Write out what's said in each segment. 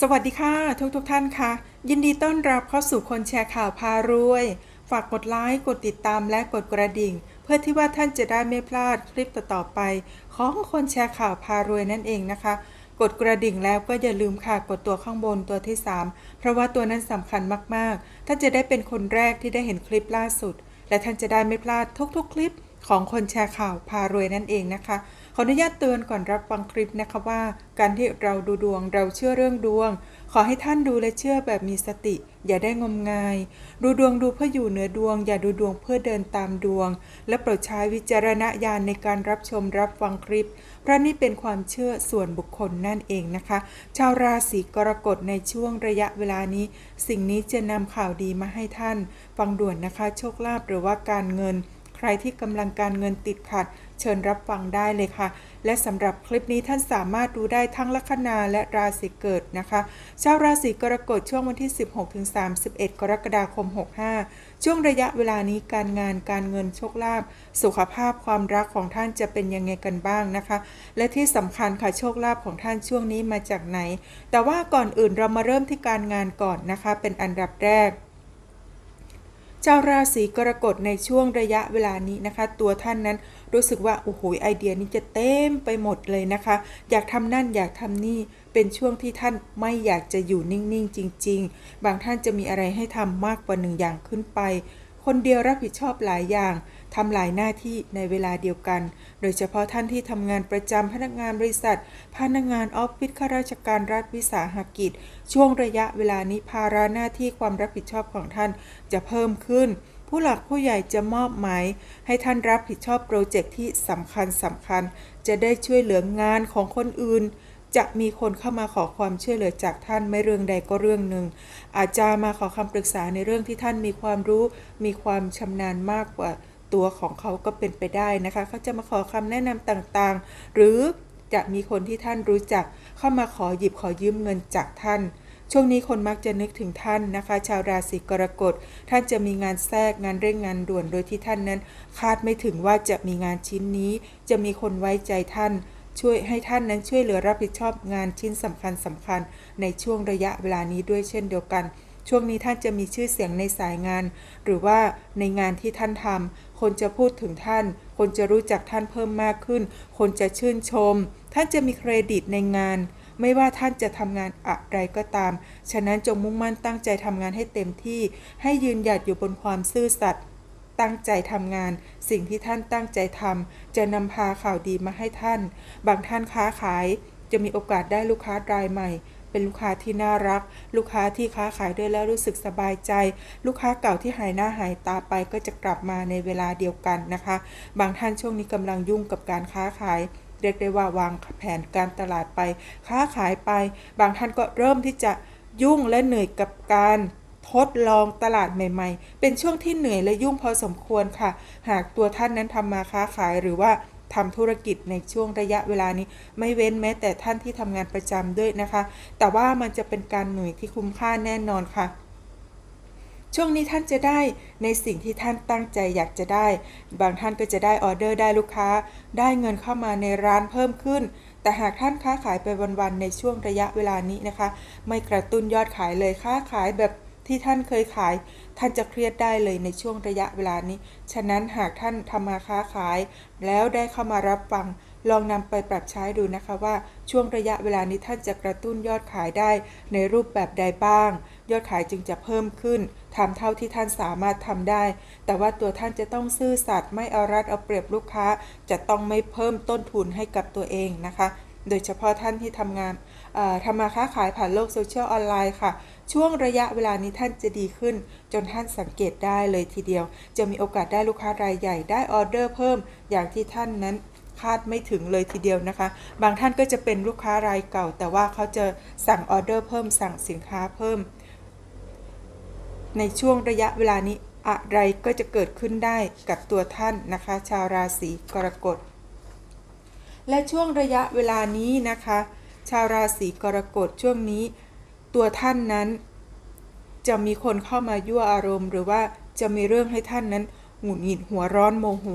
สวัสดีค่ะ ทุกทุกท่านค่ะ ยินดีต้อนรับเข้าสู่คนแชร์ข่าวพารวย ฝากกดไลค์กดติดตามและกดกระดิ่ง เพื่อที่ว่าท่านจะได้ไม่พลาดคลิปต่อๆไป ของคนแชร์ข่าวพารวยนั่นเองนะคะ กดกระดิ่งแล้วก็อย่าลืมค่ะกดตัวข้างบนตัวที่ 3 เพราะว่าตัวนั้นสำคัญมากๆท่านจะได้เป็นคนแรกที่ได้เห็นคลิปล่าสุด และท่านจะได้ไม่พลาดทุกๆ คลิปของคนแชร์ข่าวพารวยนั่นเองนะคะ ขออนุญาตเตือนก่อนรับฟังคลิปนะคะว่า การที่เราดูดวงเราเชื่อเรื่องดวง ขอให้ท่านดูและเชื่อแบบมีสติ อย่าได้งมงาย ดูดวงดูเพื่ออยู่เหนือดวง อย่าดูดวงเพื่อเดินตามดวง และโปรดใช้วิจารณญาณในการรับชมรับฟังคลิป เพราะนี่เป็นความเชื่อส่วนบุคคลนั่นเองนะคะ ชาวราศีกรกฎในช่วงระยะเวลานี้ สิ่งนี้จะนำข่าวดีมาให้ท่าน ฟังด่วนนะคะ โชคลาภหรือว่าการเงิน ใครที่กำลังการเงินติดขัด เชิญรับฟังได้เลยค่ะ และสำหรับคลิปนี้ท่านสามารถดูได้ทั้งลัคนาและราศีเกิดนะคะชาวราศีกรกฎช่วงวันที่ 16-31 กรกฎาคม 65 ช่วงระยะเวลานี้การงานการเงินโชคลาภสุขภาพความรักของท่านจะเป็นยังไงกันบ้างนะคะ และที่สำคัญค่ะโชคลาภของท่านช่วงนี้มาจากไหน แต่ว่าก่อนอื่นเรามาเริ่มที่การงานก่อนนะคะ เป็นอันดับแรก ชาวราศีกรกฎในช่วงระยะเวลานี้นะคะ ตัวท่านนั้นรู้สึกว่าโอ้โหไอเดียนี้จะเต็มไปหมดเลยนะคะ อยากทำนั่นอยากทำนี่เป็นช่วงที่ท่านไม่อยากจะอยู่นิ่งๆ จริง ๆ บางท่านจะมีอะไรให้ทำมากกว่าหนึ่งอย่างขึ้นไป คนเดียวรับผิดชอบหลายอย่าง ทำหลายหน้าที่ในเวลาเดียวกัน โดยเฉพาะท่านที่ทำงานประจำพนักงานบริษัท พนักงานออฟฟิศข้าราชการรัฐวิสาหกิจ ช่วงระยะเวลานี้ภาระหน้าที่ความรับผิดชอบของท่านจะเพิ่มขึ้น ผู้หลักผู้ใหญ่จะมอบหมายให้ท่านรับผิดชอบโปรเจกต์ที่สำคัญสำคัญ จะได้ช่วยเหลืองานของคนอื่นจะมีคนเข้ามาขอความช่วยเหลือจากท่านไม่เรื่องใดก็เรื่องหนึ่ง อาจจะมาขอคำปรึกษาในเรื่องที่ท่านมีความรู้ มีความชำนาญมากกว่า ตัวของเขาก็เป็นไปได้นะคะ เขาจะมาขอคำแนะนำต่างๆ หรือจะมีคนที่ท่านรู้จัก เข้ามาขอหยิบขอยืมเงินจากท่าน ช่วงนี้คนมักจะนึกถึงท่านนะคะ ชาวราศีกรกฎ ท่านจะมีงานแทรกงานเร่งงานด่วนโดยที่ท่านนั้น คาดไม่ถึงว่าจะมีงานชิ้นนี้ จะมีคนไว้ใจท่าน ช่วยให้ท่านนั้นช่วยเหลือรับผิดชอบงานชิ้นสำคัญสำคัญในช่วงระยะเวลานี้ด้วยเช่นเดียวกัน ช่วงนี้ท่านจะมีชื่อเสียงในสายงาน หรือว่าในงานที่ท่านทำคนจะพูดถึงท่าน คนจะรู้จักท่านเพิ่มมากขึ้น คนจะชื่นชม ท่านจะมีเครดิตในงาน ไม่ว่าท่านจะทำงานอะไรก็ตาม ฉะนั้นจงมุ่งมั่นตั้งใจทำงานให้เต็มที่ ให้ยืนหยัดอยู่บนความซื่อสัตย์ตั้งใจทำงาน สิ่งที่ท่านตั้งใจทำจะนำพาข่าวดีมาให้ท่าน บางท่านค้าขายจะมีโอกาสได้ลูกค้ารายใหม่ เป็นลูกค้าที่น่ารัก ลูกค้าที่ค้าขายด้วยแล้วรู้สึกสบายใจ ลูกค้าเก่าที่หายหน้าหายตาไปก็จะกลับมาในเวลาเดียวกันนะคะ บางท่านช่วงนี้กำลังยุ่งกับการค้าขายเรียกได้ว่าวางแผนการตลาดไป ค้าขายไป บางท่านก็เริ่มที่จะยุ่งและเหนื่อยกับการทดลองตลาดใหม่ ๆ เป็นช่วงที่เหนื่อยและยุ่งพอสมควรค่ะ หากตัวท่านนั้นทำมาค้าขายหรือว่า ทำธุรกิจในช่วงระยะเวลานี้ ไม่เว้นแม้แต่ท่านที่ทำงานประจำด้วยนะคะ แต่ว่ามันจะเป็นการหนื่อยที่คุ้มค่าแน่นอนค่ะช่วงนี้ท่านจะได้ในสิ่งที่ท่านตั้งใจอยากจะได้ บางท่านก็จะได้ออเดอร์ได้ลูกค้า ได้เงินเข้ามาในร้านเพิ่มขึ้น แต่หากท่านค้าขายไปวันๆในช่วงระยะเวลานี้นะคะ ไม่กระตุ้นยอดขายเลยค้าขายแบบ ที่ท่านเคยขาย ท่านจะเครียดได้เลยในช่วงระยะเวลานี้ ฉะนั้นหากท่านทำมาค้าขาย แล้วได้เข้ามารับฟัง ลองนำไปปรับใช้ดูนะคะว่าช่วงระยะเวลานี้ท่านจะกระตุ้นยอดขายได้ในรูปแบบใดบ้าง ยอดขายจึงจะเพิ่มขึ้นทำเท่าที่ท่านสามารถทำได้ แต่ว่าตัวท่านจะต้องซื่อสัตย์ไม่เอารัดเอาเปรียบลูกค้า จะต้องไม่เพิ่มต้นทุนให้กับตัวเองนะคะ โดยเฉพาะท่านที่ทำงาน ทำมาค้าขายผ่านโลกโซเชียลออนไลน์ค่ะ ช่วงระยะเวลานี้ท่านจะดีขึ้น จนท่านสังเกตได้เลยทีเดียว จะมีโอกาสได้ลูกค้ารายใหญ่ได้ออเดอร์เพิ่ม อย่างที่ท่านนั้นคาดไม่ถึงเลยทีเดียวนะคะ บางท่านก็จะเป็นลูกค้ารายเก่า แต่ว่าเขาจะสั่งออเดอร์เพิ่มสั่งสินค้าเพิ่ม ในช่วงระยะเวลานี้อะไรก็จะเกิดขึ้นได้กับตัวท่านนะคะ ชาวราศีกรกฎ และช่วงระยะเวลานี้นะคะ ชาวราศีกรกฎช่วงนี้ ตัวท่านนั้น จะมีคนเข้ามายั่วอารมณ์ หรือว่าจะมีเรื่องให้ท่านนั้นหงุดหงิดหัวร้อนโมโห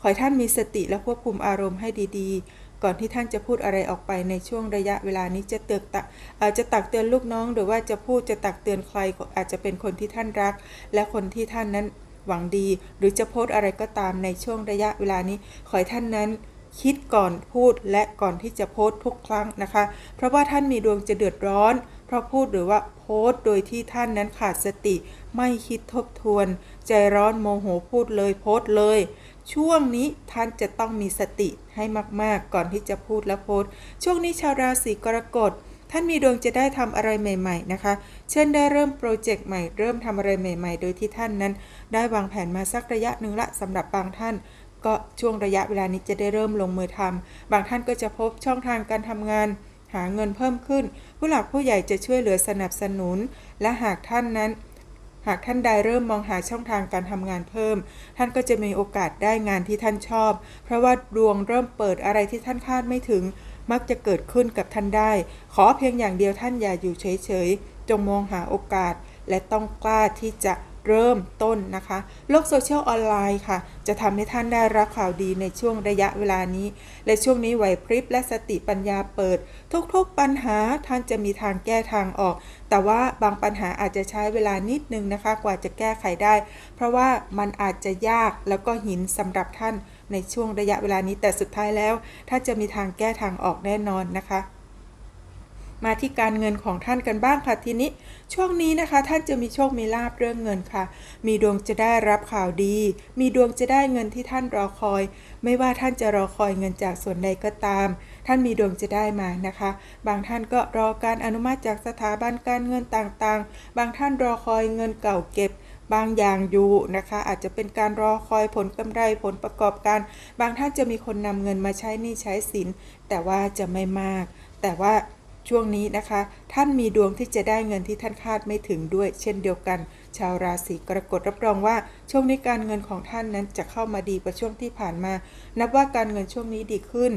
ขอให้ท่านมีสติและควบคุมอารมณ์ให้ดี ๆ ก่อนที่ท่านจะพูดอะไรออกไปในช่วงระยะเวลานี้จะเตือนตะอาจจะตักเตือนลูกน้อง หรือว่าจะพูดจะตักเตือนใครอาจจะเป็นคนที่ท่านรัก และคนที่ท่านนั้นหวังดี หรือจะโพสอะไรก็ตามในช่วงระยะเวลานี้ ขอให้ท่านนั้น คิดก่อนพูดและก่อนที่จะโพสต์ทุกครั้งนะคะ เพราะว่าท่านมีดวงจะเดือดร้อน เพราะพูดหรือว่าโพสต์โดยที่ท่านนั้นขาดสติ ไม่คิดทบทวน ใจร้อนโมโหพูดเลยโพสต์เลย ช่วงนี้ท่านจะต้องมีสติให้มากๆ ก่อนที่จะพูดและโพสต์ช่วงนี้ชาวราศีกรกฎท่านมีดวงจะได้ทำอะไรใหม่ ๆ นะคะ เช่นได้เริ่มโปรเจกต์ใหม่ เริ่มทำอะไรใหม่ ๆ โดยที่ท่านนั้น ได้วางแผนมาสักระยะหนึ่งละสำหรับบางท่าน ก็ช่วงระยะเวลานี้จะได้เริ่มลงมือทำบางท่านก็จะพบช่องทางการทำงาน หาเงินเพิ่มขึ้น ผู้หลักผู้ใหญ่จะช่วยเหลือสนับสนุน และหากท่านนั้น หากท่านใดเริ่มมองหาช่องทางการทำงานเพิ่ม ท่านก็จะมีโอกาสได้งานที่ท่านชอบ เพราะว่าดวงเริ่มเปิดอะไรที่ท่านคาดไม่ถึง มักจะเกิดขึ้นกับท่านได้ ขอเพียงอย่างเดียวท่านอย่าอยู่เฉยๆจงมองหาโอกาส และต้องกล้าที่จะ เริ่มต้นนะคะ โลกโซเชียลออนไลน์ค่ะ จะทำให้ท่านได้รับข่าวดีในช่วงระยะเวลานี้ และช่วงนี้ไหวพริบและสติปัญญาเปิด ทุกๆปัญหาท่านจะมีทางแก้ทางออก แต่ว่าบางปัญหาอาจจะใช้เวลานิดนึงนะคะ กว่าจะแก้ไขได้ เพราะว่ามันอาจจะยากแล้วก็หินสำหรับท่านในช่วงระยะเวลานี้แต่สุดท้ายแล้วท่านจะมีทางแก้ทางออกแน่นอนนะคะ มาที่การเงินของท่านกันบ้างค่ะทีนี้ ช่วงนี้นะคะ ท่านจะมีโชคมีลาบเรื่องเงินค่ะ มีดวงจะได้รับข่าวดี มีดวงจะได้เงินที่ท่านรอคอย ไม่ว่าท่านจะรอคอยเงินจากส่วนใดก็ตาม ท่านมีดวงจะได้มานะคะ บางท่านก็รอการอนุมัติจากสถาบันการเงินต่างๆ บางท่านรอคอยเงินเก่าเก็บบางอย่างอยู่นะคะ อาจจะเป็นการรอคอยผลกำไรผลประกอบการ บางท่านจะมีคนนำเงินมาใช้หนี้ใช้สิน แต่ว่าจะไม่มาก แต่ว่า ช่วงนี้นะคะ ท่านมีดวงที่จะได้เงินที่ท่านคาดไม่ถึงด้วย เช่นเดียวกัน ชาวราศีกรกฎรับรองว่า ช่วงนี้การเงินของท่านนั้นจะเข้ามาดีกว่าช่วงที่ผ่านมา นับว่าการเงินช่วงนี้ดีขึ้น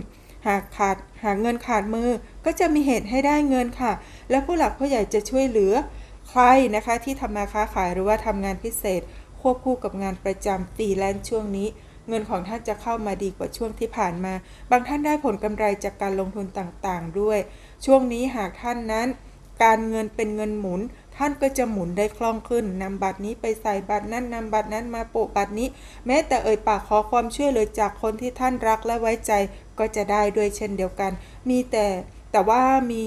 หากขาดหากเงินขาดมือ ก็จะมีเหตุให้ได้เงินค่ะ และผู้หลักผู้ใหญ่จะช่วยเหลือ ใครนะคะที่ทำมาค้าขายหรือว่าทำงานพิเศษ ควบคู่กับงานประจำฟรีแลนซ์ช่วงนี้ เงินของท่านจะเข้ามาดีกว่าช่วงที่ผ่านมา บางท่านได้ผลกำไรจากการลงทุนต่างๆ ด้วย ช่วงนี้หากท่านนั้น การเงินเป็นเงินหมุน ท่านก็จะหมุนได้คล่องขึ้นนำบัตรนี้ไปใส่บัตรนั้นนำบัตรนั้นมาโปะบัตรนี้ แม้แต่เอ่ยปากขอความช่วยเหลือจากคนที่ท่านรักและไว้ใจก็จะได้ด้วยเช่นเดียวกัน มีแต่แต่ว่ามี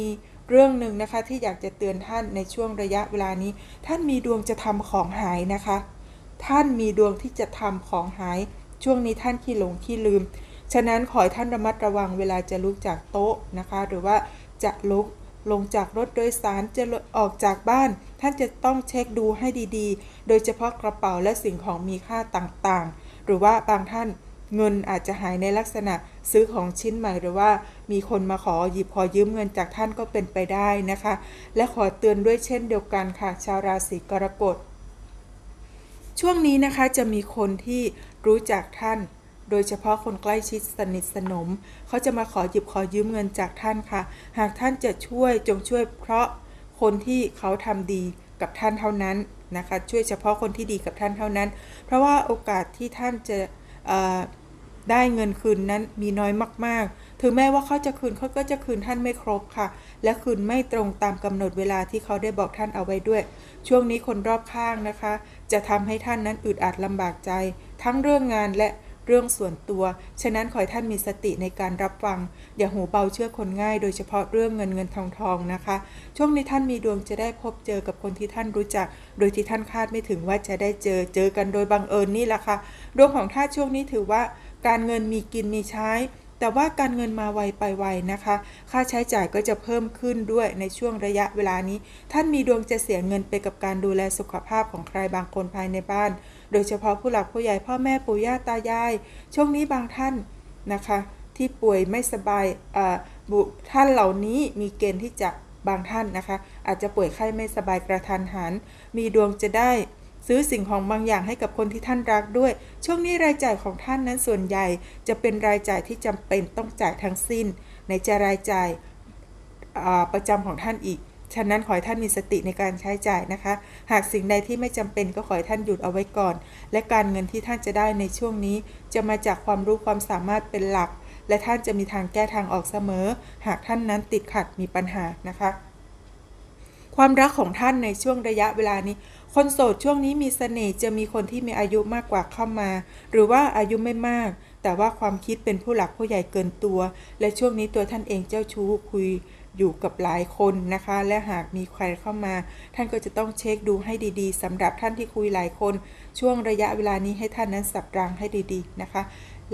เรื่องหนึ่งนะคะที่อยากจะเตือนท่านในช่วงระยะเวลานี้ ท่านมีดวงจะทำของหายนะคะ ท่านมีดวงที่จะทำของหาย ช่วงนี้ท่านขี้หลงขี้ลืม ฉะนั้นขอให้ท่านระมัดระวังเวลาจะลุกจากโต๊ะนะคะ หรือว่าจะลุกลงจากรถโดยสารจะออกจากบ้าน ท่านจะต้องเช็คดูให้ดีๆ โดยเฉพาะกระเป๋าและสิ่งของมีค่าต่างๆ หรือว่าบางท่านเงินอาจจะหายในลักษณะซื้อของชิ้นใหม่หรือว่ามีคนมาขอหยิบขอยืมเงินจากท่านก็เป็นไปได้นะคะ และขอเตือนด้วยเช่นเดียวกันค่ะ ชาวราศีกรกฎ ช่วงนี้นะคะจะมีคนที่รู้จักท่าน โดยเฉพาะคนใกล้ชิดสนิทสนม เขาจะมาขอหยิบขอยืมเงินจากท่านค่ะ หากท่านจะช่วยจงช่วยเพราะคนที่เขาทำดีกับท่านเท่านั้นนะคะ ช่วยเฉพาะคนที่ดีกับท่านเท่านั้น เพราะว่าโอกาสที่ท่านจะได้เงินคืนนั้นมีน้อยมาก ๆ ถึงแม้ว่าเขาจะคืนเขาก็จะคืนท่านไม่ครบค่ะ และคืนไม่ตรงตามกำหนดเวลาที่เขาได้บอกท่านเอาไว้ด้วย ช่วงนี้คนรอบข้างนะคะ จะทำให้ท่านนั้นอึดอัดลำบากใจ ทั้งเรื่องงานและเรื่องส่วนตัว ฉะนั้นขอให้ท่านมีสติในการรับฟัง อย่าหูเบาเชื่อคนง่าย โดยเฉพาะเรื่องเงินเงินทองทองนะคะ ช่วงนี้ท่านมีดวงจะได้พบเจอกับคนที่ท่านรู้จัก โดยที่ท่านคาดไม่ถึงว่าจะได้เจอ เจอกันโดยบังเอิญนี่แหละค่ะ ดวงของท่านช่วงนี้ถือว่า การเงินมีกินมีใช้ แต่ว่าการเงินมาไวไปไวนะคะ ค่าใช้จ่ายก็จะเพิ่มขึ้นด้วยในช่วงระยะเวลานี้ ท่านมีดวงจะเสียเงินไปกับการดูแลสุขภาพของใครบางคนภายในบ้าน โดยเฉพาะผู้หลักผู้ใหญ่พ่อแม่ปู่ย่าตายาย ช่วงนี้บางท่านนะคะ ที่ป่วยไม่สบายบุท่านเหล่านี้มีเกณฑ์ที่จะบางท่านนะคะ อาจจะป่วยไข้ไม่สบายกระทันหัน มีดวงจะได้ ซื้อสิ่งของบางอย่างให้กับคนที่ท่านรักด้วย ช่วงนี้รายจ่ายของท่านนั้นส่วนใหญ่ จะเป็นรายจ่ายที่จำเป็นต้องจ่ายทั้งสิ้น ในจะรายจ่ายประจำของท่านอีก ฉะนั้นขอให้ท่านมีสติในการใช้จ่ายนะคะ หากสิ่งใดที่ไม่จำเป็นก็ขอให้ท่านหยุดเอาไว้ก่อน และการเงินที่ท่านจะได้ในช่วงนี้ จะมาจากความรู้ความสามารถเป็นหลัก และท่านจะมีทางแก้ทางออกเสมอ หากท่านนั้นติดขัดมีปัญหานะคะ ความรักของท่านในช่วงระยะเวลานี้ คนโสดช่วงนี้มีเสน่ห์จะมีคนที่มีอายุมากกว่าเข้ามา หรือว่าอายุไม่มาก แต่ว่าความคิดเป็นผู้หลักผู้ใหญ่เกินตัว และช่วงนี้ตัวท่านเองเจ้าชู้คุยอยู่กับหลายคนนะคะ และหากมีใครเข้ามา ท่านก็จะต้องเช็คดูให้ดีๆสำหรับท่านที่คุยหลายคน ช่วงระยะเวลานี้ให้ท่านนั้นสับรางให้ดีๆนะคะ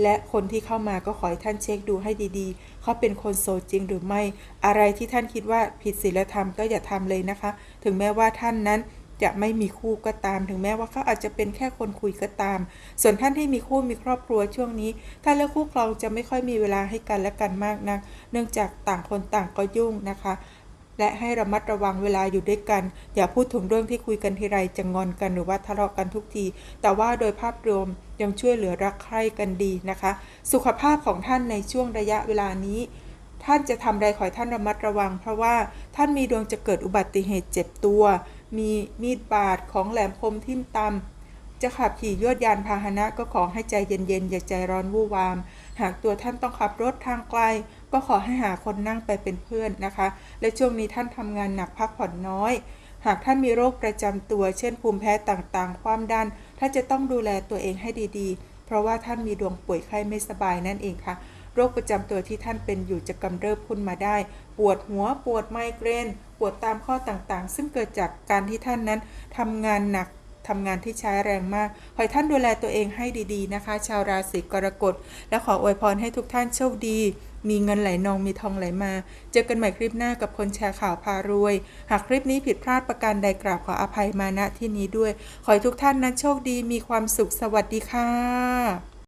และคนที่เข้ามาก็ขอให้ท่านเช็คดูให้ดีๆ เขาเป็นคนโสดจริงหรือไม่ อะไรที่ท่านคิดว่าผิดศีลธรรมก็อย่าทำเลยนะคะ ถึงแม้ว่าท่านนั้นจะไม่มีคู่ก็ตาม ถึงแม้ว่าเขาอาจจะเป็นแค่คนคุยก็ตาม ส่วนท่านที่มีคู่มีครอบครัวช่วงนี้ท่านและคู่ครองจะไม่ค่อยมีเวลาให้กันและกันมากนะัก เนื่องจากต่างคนต่างก็ยุ่งนะคะ และให้ระมัดระวังเวลาอยู่ด้วยกัน อย่าพูดถึงเรื่องที่คุยกันทีไรจะงอนกันหรือว่าทะเลาะกันทุกที แต่ว่าโดยภาพรวมยังช่วยเหลือรักใคร่กันดีนะคะ สุขภาพของท่านในช่วงระยะเวลานี้ ท่านจะทำอะไรขอให้ท่านระมัดระวัง เพราะว่าท่านมีดวงจะเกิดอุบัติเหตุเจ็บตัว มีมีดบาดของแหลมคมทิ่มตำ จะขับขี่ยวดยานพาหนะก็ขอให้ใจเย็นๆ อย่าใจร้อนวู่วาม หากตัวท่านต้องขับรถทางไกล ก็ขอให้หาคนนั่งไปเป็นเพื่อนนะคะ และช่วงนี้ท่านทำงานหนักพักผ่อนน้อย หากท่านมีโรคประจำตัว เช่นภูมิแพ้ต่างๆ ความดัน ท่านจะต้องดูแลตัวเองให้ดีๆ เพราะว่าท่านมีดวงป่วยไข้ไม่สบายนั่นเองค่ะโรคประจำตัวที่ท่านเป็นอยู่จะกำเริบขึ้นมาได้ ปวดหัว ปวดไมเกรน ปวดตามข้อต่างๆ ซึ่งเกิดจากการที่ท่านนั้นทำงานหนัก ทำงานที่ใช้แรงมาก ขอให้ท่านดูแลตัวเองให้ดีๆนะคะ ชาวราศีกรกฎ และขออวยพรให้ทุกท่านโชคดี มีเงินไหลนองมีทองไหลมา เจอกันใหม่คลิปหน้ากับคนแชร์ข่าวพารวย หากคลิปนี้ผิดพลาดประการใดกราบขออภัยมาณที่นี้ด้วย ขอให้ทุกท่านนั้นโชคดีมีความสุขสวัสดีค่ะ